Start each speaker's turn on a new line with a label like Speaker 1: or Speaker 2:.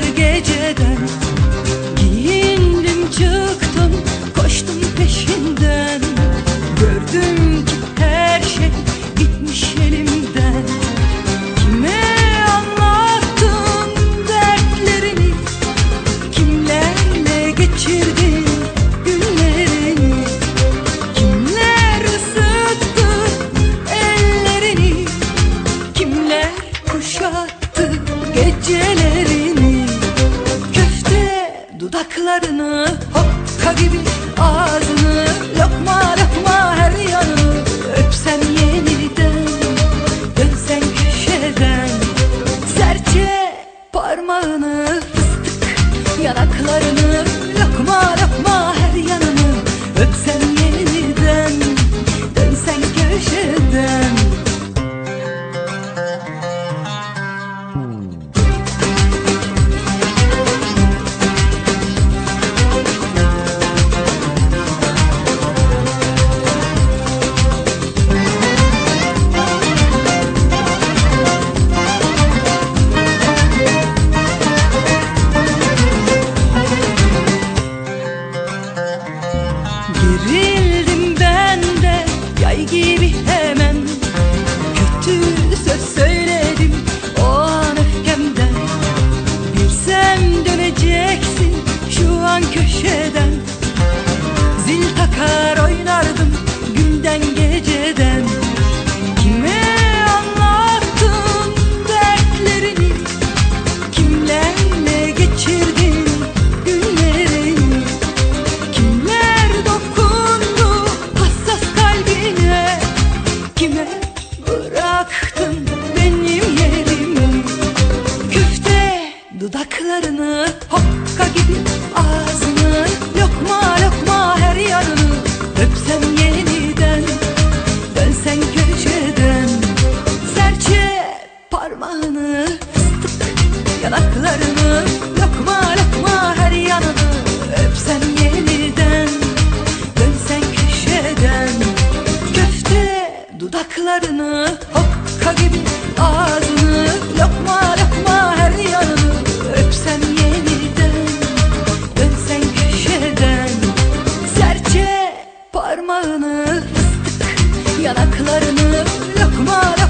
Speaker 1: her Dudaklarını hokka gibi ağzını lokma dudaklarını Hokka gibi ağzını Lokma lokma her yanını Öpsem yeniden Dönsen köşeden Serçe parmağını Fıstık yanaklarını Lokma lokma